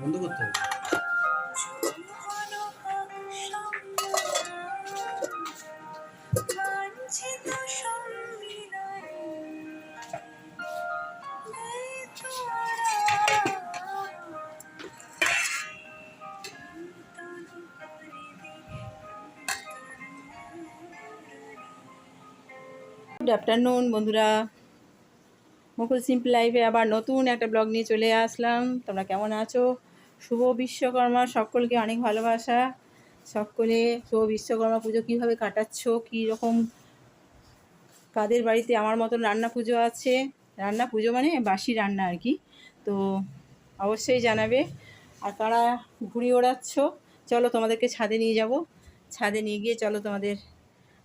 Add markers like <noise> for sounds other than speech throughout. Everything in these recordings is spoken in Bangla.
বন্ধ করতে হবে। গুড আফটারনুন বন্ধুরা। মুকুল সিম্পল লাইফে আবার নতুন একটা ব্লগ নিয়ে চলে আসলাম। তোমরা কেমন আছো? শুভ বিশ্বকর্মা, সকলকে অনেক ভালোবাসা। সকলে শুভ বিশ্বকর্মা পুজো কীভাবে কাটাচ্ছ? কী রকম কাদের বাড়িতে আমার মতন রান্না পুজো আছে? রান্না পুজো মানে বাসি রান্না আর কি। তো অবশ্যই জানাবে। আর কারা ঘুড়ি ওড়াচ্ছ? চলো তোমাদেরকে ছাদে নিয়ে যাব। ছাদে নিয়ে গিয়ে চলো তোমাদের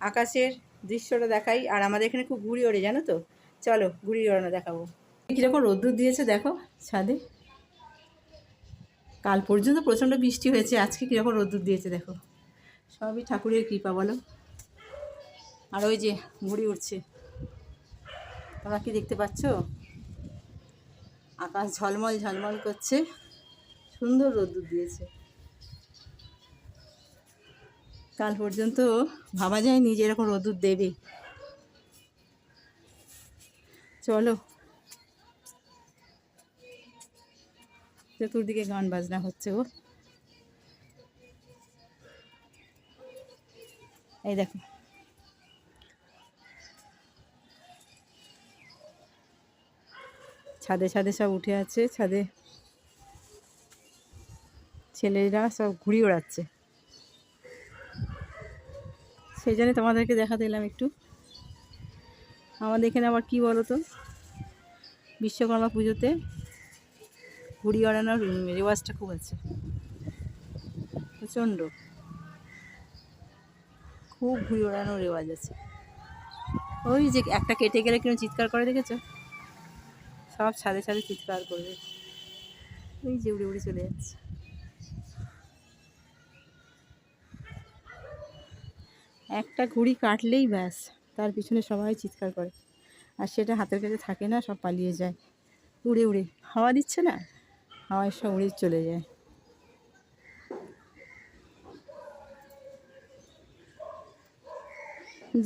আকাশের দৃশ্যটা দেখাই। আর আমাদের এখানে খুব ঘুড়ি ওড়ে, জানো তো? চলো ঘুড়ি ওড়ানো দেখাবো। কীরকম রোদ্দুর দিয়েছে দেখো ছাদে। কাল পর্যন্ত প্রচণ্ড বৃষ্টি হয়েছে, আজকে কীরকম রোদ্দুর দিয়েছে দেখো। সবই ঠাকুরের কৃপা বলো। আর ওই যে ঘুড়ি উঠছে তোমরা কি দেখতে পাচ্ছ? আকাশ ঝলমল ঝলমল করছে। সুন্দর রোদ্দুর দিয়েছে। কাল পর্যন্ত ভাবা যায়নি যে এরকম রোদ্দুর দেবে। চলো। চতুর্দিকে গান বাজনা হচ্ছে ও। এই দেখো। ছাদে ছাদে সব উঠে আছে, ছাদে ছেলেরা সব ঘুড়ি ওড়াচ্ছে। সেই জন্য তোমাদেরকে দেখাতে এলাম একটু। আমাদের এখানে আবার কী বলো তো? বিশ্বকর্মা পুজোতে ঘুড়ি ওড়ানোর রেওয়াজটা খুব আছে। প্রচণ্ড। খুব ঘুড়ি ওড়ানোর রেওয়াজ আছে। ওই যে একটা কেটে গেলে কীরকম চিৎকার করে দেখেছ? সব ছাদে ছাদে চিৎকার করবে। ওই যে উড়ে উড়ে চলে যাচ্ছে। একটা ঘুড়ি কাটলেই ব্যাস, তার পিছনে সবাই চিৎকার করে। আর সেটা হাতের কাছে থাকে না, সব পালিয়ে যায়। উড়ে উড়ে। হাওয়া দিচ্ছে না? হাওয়ায় সব উড়ে চলে যায়।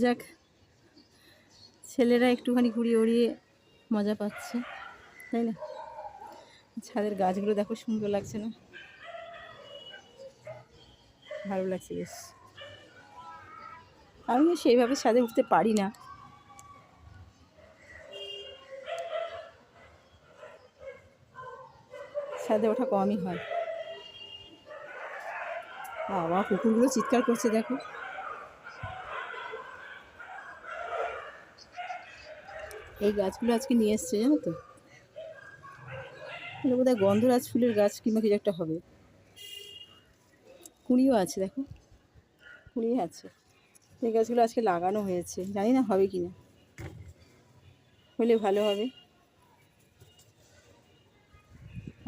যাক, ছেলেরা একটুখানি ঘুড়ি উড়িয়ে মজা পাচ্ছে, তাই না? ছাদের গাছগুলো দেখো সুন্দর লাগছে না? ভালো লাগছে, বেশ। আমি সেইভাবে ছাদে উঠতে পারি না। ছাদে ওঠা কমই হয়। বাবা, কুকুরগুলো চিৎকার করছে, দেখো। এই গাছগুলো আজকে নিয়ে এসছে, জানো তো? এগুলো বোধহয় গন্ধরাজ ফুলের গাছ কিংবা কিছু একটা হবে। কুঁড়িও আছে, দেখো। কুঁড়ি আছে। এই গাছগুলো আজকে লাগানো হয়েছে। জানি না হবে কি না হলে ভালো হবে।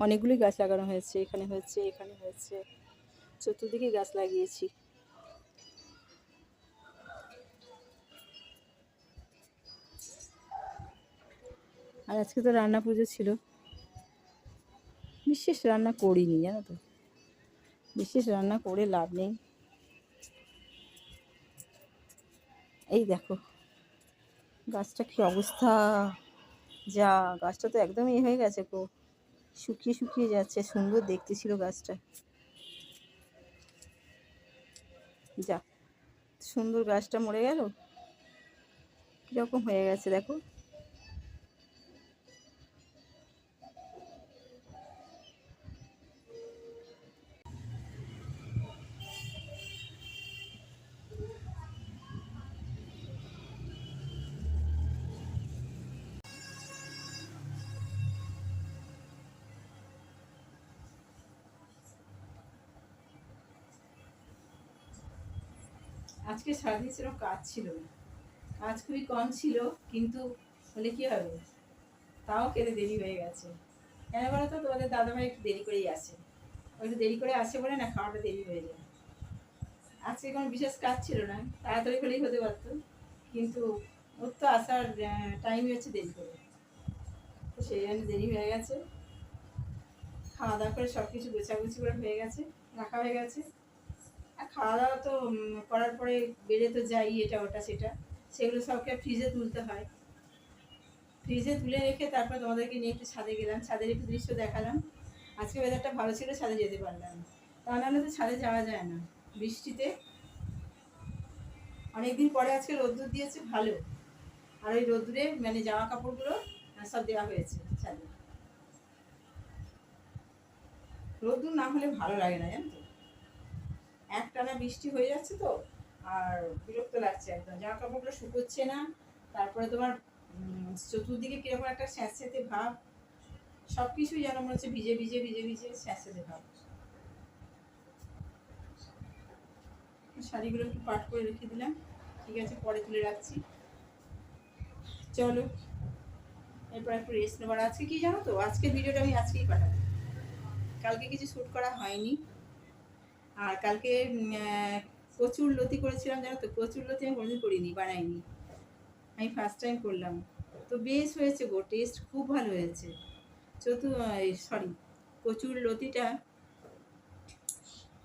অনেকগুলোই গাছ লাগানো হয়েছে, এখানে হয়েছে এখানে হয়েছে। চতুর্দিকে গাছ লাগিয়েছি। আর আজকে তো রান্না পুজো ছিল। বিশেষ রান্না করিনি, জানো তো। বিশেষ রান্না করে লাভ নেই। এই দেখো, গাছটা কি অবস্থা? যা, গাছটা তো একদমই ইয়ে হয়ে গেছে গো। শুকিয়ে শুকিয়ে যাচ্ছে, সুন্দর দেখতে ছিল গাছটা। যা সুন্দর গাছটা মরে গেল। কীরকম হয়ে গেছে দেখো। আজকে সারাদিন সেরকম কাজ ছিল না। কাজ খুবই কম ছিল, কিন্তু হলে কি হবে? তাও কেটে দেরি হয়ে গেছে। কেন বলো তো? তোমাদের দাদাভাই একটু দেরি করেই আসে। একটু দেরি করে আসে বলে না, খাওয়াটা দেরি হয়ে যায়। আজকে কোনো বিশেষ কাজ ছিল না। তাড়াতাড়ি হলেই হতে পারত। কিন্তু ওর তো আসার টাইম হচ্ছে দেরি করে। তো সেই জন্য দেরি হয়ে গেছে। খাওয়া দাওয়া করে সব কিছু গোছাগুছি করে হয়ে গেছে, রাখা হয়ে গেছে। আর খাওয়া দাওয়া তো করার পরে বেড়ে তো যাই এটা ওটা সেটা। সেগুলো সবকে ফ্রিজে তুলতে হয়। ফ্রিজে তুলে রেখে তারপর তোমাদেরকে নিয়ে একটু ছাদে গেলাম। ছাদের একটু দৃশ্য দেখালাম। আজকে ওয়েদারটা ভালো ছিল, ছাদে যেতে পারলাম তা নাহলে তো ছাদে যাওয়া যায় না। বৃষ্টিতে অনেকদিন পরে আজকে রোদ্দুর দিয়েছে, ভালো। আর ওই রোদ্দুরে মানে জামা কাপড়গুলো সব দেওয়া হয়েছে ছাদে। রোদ্দুর না হলে ভালো লাগে না, জানো একটানা বৃষ্টি হয়ে যাচ্ছে তো, আর বিরক্ত লাগছে একদম। জামা কাপড়গুলো শুকোচ্ছে না, তারপরে তোমার চতুর্দিকে কীরকম একটা স্যাঁতস্যাঁতে ভাব সব কিছুই যেন মনে হচ্ছে ভিজে ভিজে ভিজে ভিজে স্যাঁতস্যাঁতে ভাব। শাড়িগুলো একটু পাট করে রেখে দিলাম। ঠিক আছে, পরে তুলে রাখছি। চলো, এরপর একটু রেস্ট নেবার। আজকে কি জানো তো? আজকে ভিডিওটা আমি আজকেই পাঠাবো। কালকে কিছু শ্যুট করা হয়নি। আর কালকে কচুর লতি করেছিলাম জানো তো? কচুর লতি আমি কোনোদিন করিনি, বানাইনি। আমি ফার্স্ট টাইম করলাম। তো বেশ হয়েছে গো টেস্ট খুব ভালো হয়েছে। চতু সরি কচুর লতিটা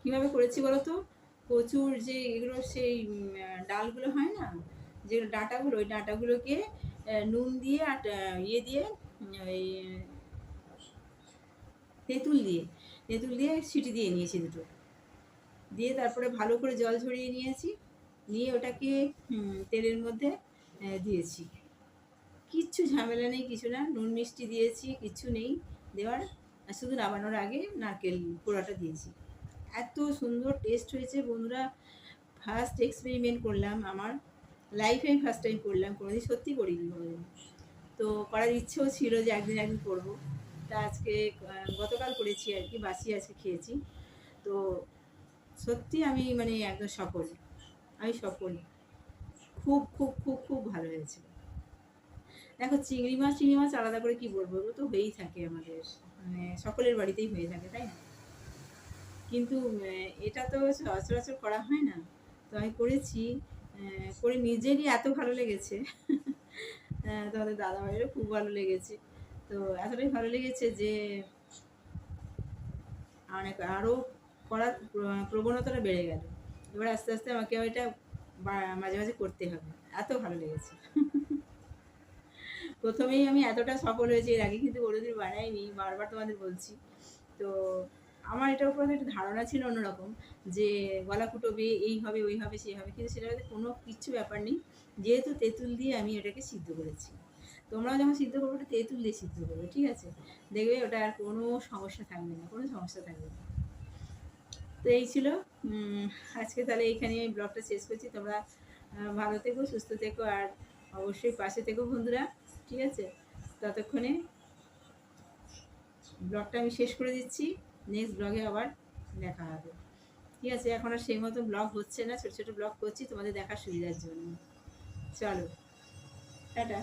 কীভাবে করেছি বলো তো? কচুর যে এগুলো সেই ডালগুলো হয় না? যে ডাঁটাগুলো, ওই ডাঁটাগুলোকে নুন দিয়ে আর ইয়ে দিয়ে ওই, তেঁতুল দিয়ে তেঁতুল দিয়ে সিটি দিয়ে নিয়েছি দুটো। দিয়ে তারপরে ভালো করে জল ঝরিয়ে নিয়েছি। নিয়ে ওটাকে তেলের মধ্যে দিয়েছি। কিচ্ছু ঝামেলা নেই, কিছু না। নুন, মিষ্টি দিয়েছি, কিচ্ছু নেই দেওয়ার। শুধু নামানোর আগে নারকেল পোড়াটা দিয়েছি। এত সুন্দর টেস্ট হয়েছে বন্ধুরা। ফার্স্ট এক্সপেরিমেন্ট করলাম আমার। লাইফে আমি ফার্স্ট টাইম করলাম, কোনোদিন সত্যি করিনি কোনোদিন। তো করার ইচ্ছেও ছিল যে একদিন একদিন করব। তা আজকে গতকাল করেছি আর কি, বাসি আজকে খেয়েছি। তো সত্যি আমি মানে একদম সফল। আমি সফল। খুব খুব খুব খুব ভালো হয়েছে। দেখো, চিংড়ি মাছ চিংড়ি মাছ আলাদা করে কি বলব? ওগুলো তো হয়েই থাকে আমাদের। মানে সকলের বাড়িতেই হয়ে থাকে, তাই না? কিন্তু এটা তো সচরাচর করা হয় না। তো আমি করেছি করে নিজেরই এত ভালো লেগেছে। তোমাদের দাদা ভাইয়েরও খুব ভালো লেগেছে। তো এতটাই ভালো লেগেছে যে, অনেক আরও করার প্রবণতাটা বেড়ে গেল। এবার আস্তে আস্তে আমাকে ওইটা মাঝে মাঝে করতে হবে। এত ভালো লেগেছে। <laughs> প্রথমেই আমি এতটা সফল হয়েছি, এর আগে কিন্তু কোনোদিন বানাইনি, বারবার তোমাদের বলছি। তো আমার এটার উপর একটা ধারণা ছিল অন্যরকম, যে গলা ফুটবে এই হবে ওই হবে সেই হবে কিন্তু সেটাতে কোনো কিচ্ছু ব্যাপার নেই। যেহেতু তেঁতুল দিয়ে আমি এটাকে সিদ্ধ করেছি। তোমরাও যখন সিদ্ধ করবে, ওটা তেঁতুল দিয়ে সিদ্ধ করবে, ঠিক আছে? দেখবে ওটা আর কোনো সমস্যা থাকবে না, কোনো সমস্যা থাকবে না। তো এই ছিল। আজকে তাহলে এইখানে আমি ব্লগটা শেষ করছি। তোমরা ভালো থেকো, সুস্থ থেকো, আর অবশ্যই পাশে থেকো বন্ধুরা, ঠিক আছে? ততক্ষণে ব্লগটা আমি শেষ করে দিচ্ছি। নেক্সট ব্লগে আবার দেখা হবে। ঠিক আছে, এখন আর সেই মতো ব্লগ হচ্ছে না। ছোটো ছোটো ব্লগ করছি তোমাদের দেখার সুবিধার জন্য। চলো, টাটা।